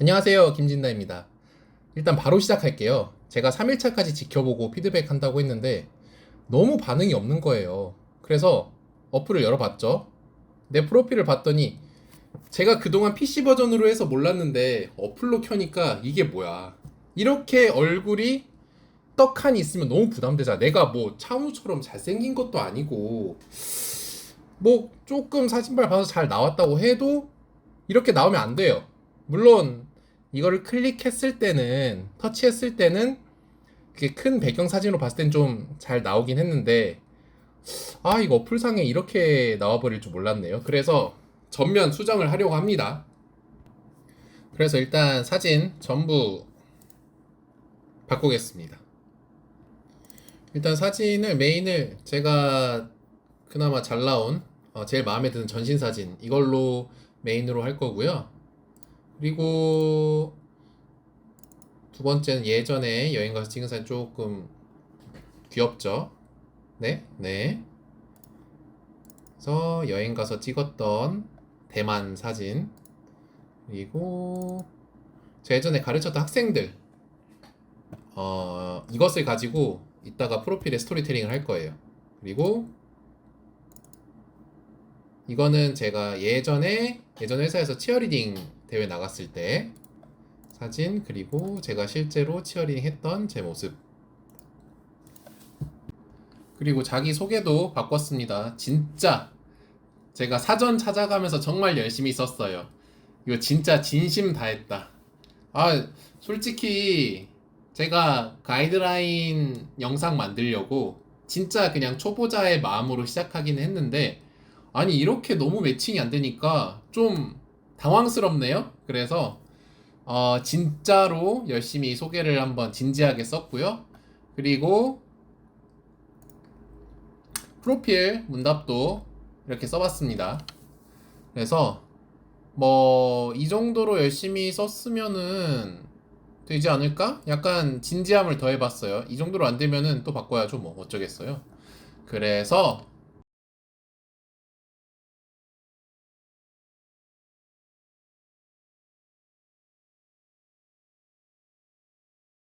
안녕하세요. 김진다입니다. 일단 바로 시작할게요. 제가 3일차까지 지켜보고 피드백 한다고 했는데 너무 반응이 없는 거예요. 그래서 어플을 열어봤죠. 내 프로필을 봤더니 제가 그동안 PC 버전으로 해서 몰랐는데 어플로 켜니까 이게 뭐야. 이렇게 얼굴이 떡하니 있으면 너무 부담되잖아. 내가 뭐 차우처럼 잘생긴 것도 아니고 뭐 조금 사진발 봐서 잘 나왔다고 해도 이렇게 나오면 안 돼요. 물론 이거를 클릭했을 때는 터치했을 때는 그게 큰 배경 사진으로 봤을 땐 좀 잘 나오긴 했는데 아 이거 어플상에 이렇게 나와버릴 줄 몰랐네요. 그래서 전면 수정을 하려고 합니다. 그래서 일단 사진 전부 바꾸겠습니다. 일단 사진을 메인을 제가 그나마 잘 나온 어, 제일 마음에 드는 전신 사진 이걸로 메인으로 할 거고요. 그리고 두 번째는 예전에 여행 가서 찍은 사진 조금 귀엽죠? 네, 네. 그래서 여행 가서 찍었던 대만 사진 그리고 제가 예전에 가르쳤던 학생들 어, 이것을 가지고 이따가 프로필에 스토리텔링을 할 거예요. 그리고 이거는 제가 예전에 예전 회사에서 치어리딩 대회 나갔을 때 사진 그리고 제가 실제로 치어리딩 했던 제 모습 그리고 자기 소개도 바꿨습니다. 진짜 제가 사전 찾아가면서 정말 열심히 썼어요. 이거 진짜 진심 다했다. 아 솔직히 제가 가이드라인 영상 만들려고 진짜 그냥 초보자의 마음으로 시작하긴 했는데 아니 이렇게 너무 매칭이 안 되니까 좀 당황스럽네요. 그래서 어, 진짜로 열심히 소개를 한번 진지하게 썼고요. 그리고 프로필 문답도 이렇게 써봤습니다. 그래서 뭐 이 정도로 열심히 썼으면은 되지 않을까? 약간 진지함을 더해봤어요. 이 정도로 안 되면은 또 바꿔야죠. 뭐 어쩌겠어요. 그래서